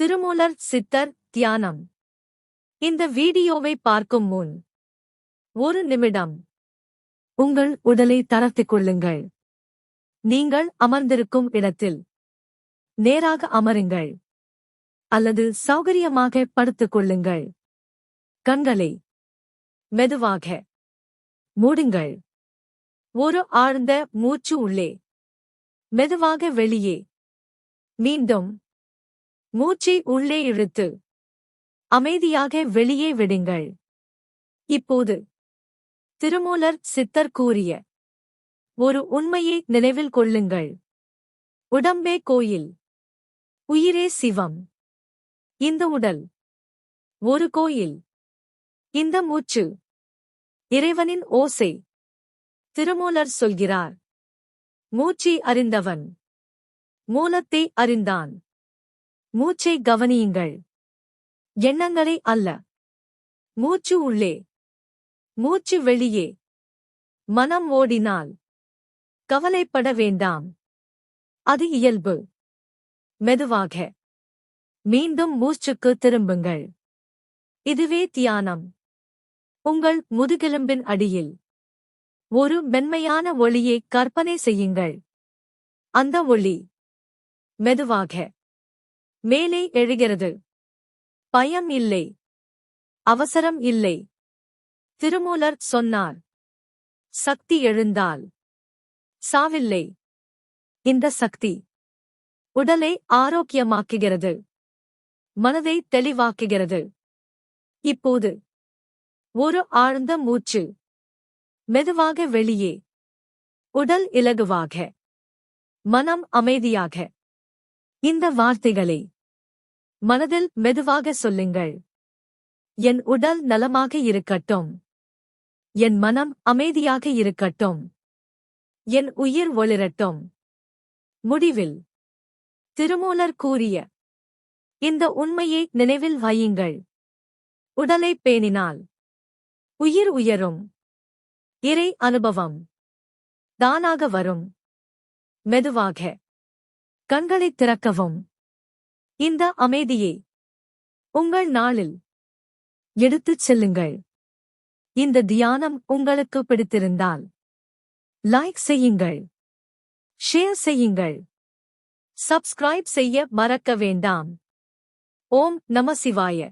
திருமூலர் சித்தர் தியானம். இந்த வீடியோவை பார்க்கும் முன் ஒரு நிமிடம். உங்கள் உடலை தளர்த்திக் கொள்ளுங்கள். நீங்கள் அமர்ந்திருக்கும் இடத்தில் நேராக அமருங்கள். அல்லது சௌகரியமாக படுத்துக் கொள்ளுங்கள். கண்களை மெதுவாக மூடுங்கள். ஒரு ஆழ்ந்த மூச்சு உள்ளே. மெதுவாக வெளியே. மீண்டும் மூச்சை உள்ளே இழுத்து அமைதியாக வெளியே விடுங்கள். இப்போது திருமூலர் சித்தர் கூறிய ஒரு உண்மையை நினைவில் கொள்ளுங்கள். உடம்பே கோயில். உயிரே சிவம். இந்த உடல் ஒரு கோயில். இந்த மூச்சு இறைவனின் ஓசை. திருமூலர் சொல்கிறார். மூச்சை அறிந்தவன். மூலத்தை அறிந்தான். மூச்சை கவனியுங்கள். எண்ணங்களை அல்ல. மூச்சு உள்ளே. மூச்சு வெளியே. மனம் ஓடினால். கவலைப்பட வேண்டாம். அது இயல்பு. மெதுவாக. மீண்டும் மூச்சுக்கு திரும்புங்கள். இதுவே தியானம். உங்கள் முதுகெலும்பின் அடியில். ஒரு மென்மையான ஒளியை கற்பனை செய்யுங்கள். அந்த ஒளி. மெதுவாக. மேலே எழுகிறது. பயம் இல்லை. அவசரம் இல்லை. திருமூலர் சொன்னார். சக்தி எழுந்தால். சாவில்லை. இந்த சக்தி. உடலை ஆரோக்கியமாக்குகிறது. மனதை தெளிவாக்குகிறது. இப்போது. ஒரு ஆழ்ந்த மூச்சு. மெதுவாக வெளியே. உடல் இலகுவாக. மனம் அமைதியாக. இந்த வார்த்தைகளை மனதில் மெதுவாக சொல்லுங்கள். என் உடல் நலமாக இருக்கட்டும். என் மனம் அமைதியாக இருக்கட்டும். என் உயிர் ஒளிரட்டும். முடிவில் திருமூலர் கூறிய இந்த உண்மையை நினைவில் வையுங்கள். உடலை பேணினால் உயிர் உயரும். இறை அனுபவம் தானாக வரும். மெதுவாக. கண்களைத் திறக்கவும். இந்த அமைதியை உங்கள் நாளில் எடுத்துச் செல்லுங்கள். இந்த தியானம் உங்களுக்கு பிடித்திருந்தால் லைக் செய்யுங்கள் ஷேர் செய்யுங்கள் சப்ஸ்கிரைப் செய்ய மறக்க வேண்டாம். ஓம் நம சிவாய.